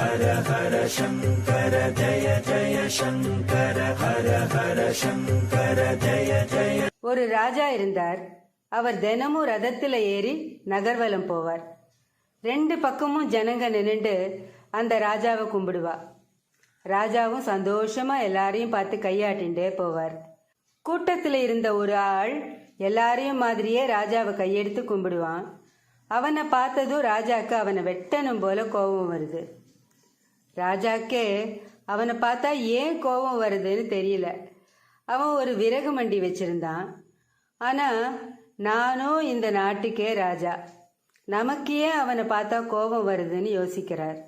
ஹர ஹர சங்கர ஜய ஜய சங்கர ஹர ஹர சங்கர ஜய ஜய ஒரு ராஜா இருந்தார். அவர் தினமும் ரதத்துல ஏறி நகர்வலம் போவார். ரெண்டு பக்கமும் ஜனங்க நின்று அந்த ராஜாவை கும்பிடுவா. ராஜாவும் சந்தோஷமா எல்லாரையும் பார்த்து கையாட்டிண்டே போவார். கூட்டத்தில் இருந்த ஒரு ஆள் எல்லாரையும் மாதிரியே ராஜாவை கையெடுத்து கும்பிடுவான். அவனை பார்த்ததும் ராஜாக்கு அவனை வெட்டணும் போல கோபம் வருது. ராஜாக்கே அவனை பார்த்தா ஏன் கோபம் வருதுன்னு தெரியல. அவன் ஒரு விறகு மண்டி வச்சிருந்தான். ஆனா நானும் இந்த நாட்டுக்கே ராஜா. நமக்கு ஏன் அவனை பார்த்தா கோபம் வருதுன்னு யோசிக்கிறார்.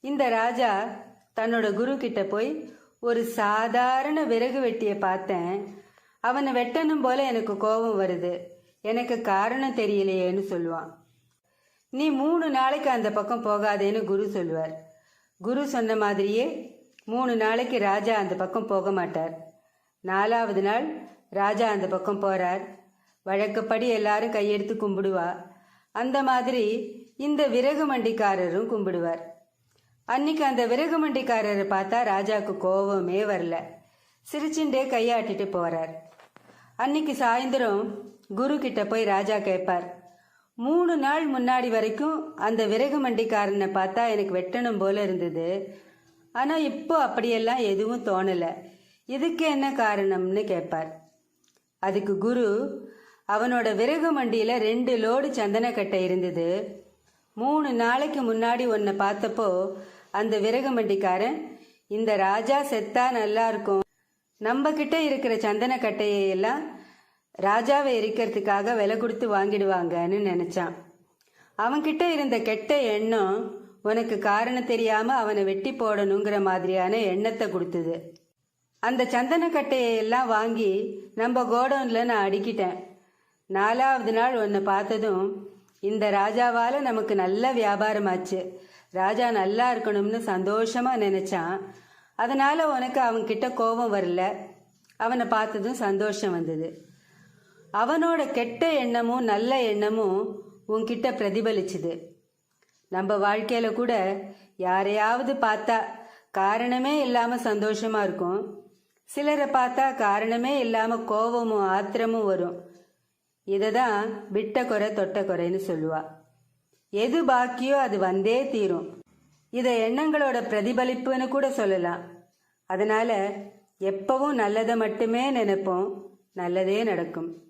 இந்த ராஜா தன்னோட குரு கிட்ட போய் ஒரு சாதாரண விறகு வெட்டியை பார்த்தேன். அவனை வெட்டணும் போல எனக்கு கோபம் வருது. எனக்கு காரணம் தெரியலையேன்னு சொல்லுவான். நீ மூணு நாளைக்கு அந்த பக்கம் போகாதேன்னு குரு சொல்லுவார். குரு சொன்ன மாதிரியே மூணு நாளைக்கு ராஜா அந்த பக்கம் போக மாட்டார். நாலாவது நாள் ராஜா அந்த பக்கம் போறார். வழக்கப்படி எல்லாரும் கையெடுத்து கும்பிடுவா. அந்த மாதிரி இந்த விறகு மண்டிக்காரரும் கும்பிடுவார். அன்னைக்கு அந்த விறகு மண்டிக்காரரை பார்த்தா ராஜாவுக்கு கோபமே வரல. சிரிச்சுண்டே கையாட்டிட்டு போறார். அன்னைக்கு சாயந்தரம் குரு கிட்ட போய் ராஜா கேட்பார். மூணு நாள் முன்னாடி வரைக்கும் அந்த விறகு மண்டிக்காரனை பார்த்தா எனக்கு வெட்டணும் போல இருந்தது. ஆனால் இப்போ அப்படியெல்லாம் எதுவும் தோணலை. இதுக்கு என்ன காரணம்னு கேட்பார். அதுக்கு குரு அவனோட விறகு மண்டியில் ரெண்டு லோடு சந்தனக்கட்டை இருந்தது. மூணு நாளைக்கு முன்னாடி உன்னை பார்த்தப்போ அந்த விறகு மண்டிக்காரன் இந்த ராஜா செத்தா நல்லா இருக்கும். நம்ம கிட்ட இருக்கிற சந்தனக்கட்டையை எல்லாம் ராஜாவை எரிக்கிறதுக்காக விலை கொடுத்து வாங்கிடுவாங்கன்னு நினைச்சான். அவன்கிட்ட இருந்த கெட்ட எண்ணம் உனக்கு காரணம் தெரியாம அவனை வெட்டி போடணுங்கிற மாதிரியான எண்ணத்தை கொடுத்தது. அந்த சந்தனக்கட்டையை எல்லாம் வாங்கி நம்ம கோடவுன்ல நான் அடுக்கிட்டேன். நாலாவது நாள் உன்னை பார்த்ததும் இந்த ராஜாவால நமக்கு நல்ல வியாபாரமாச்சு. ராஜா நல்லா இருக்கணும்னு சந்தோஷமா நினைச்சான். அதனால உனக்கு அவன்கிட்ட கோபம் வரல. அவனை பார்த்ததும் சந்தோஷம் வந்தது. அவனோட கெட்ட எண்ணமும் நல்ல எண்ணமும் உன்கிட்ட பிரதிபலிச்சுது. நம்ம வாழ்க்கையில கூட யாரையாவது பார்த்தா காரணமே இல்லாம சந்தோஷமா இருக்கும். சிலரை பார்த்தா காரணமே இல்லாம கோபமும் ஆத்திரமும் வரும். இதை தான் விட்ட குறை தொட்ட குறைன்னு சொல்லுவா. எது பாக்கியோ அது வந்தே தீரும். இதை எண்ணங்களோட பிரதிபலிப்புன்னு கூட சொல்லலாம். அதனால எப்பவும் நல்லதை மட்டுமே நினைப்போம் நல்லதே நடக்கும்.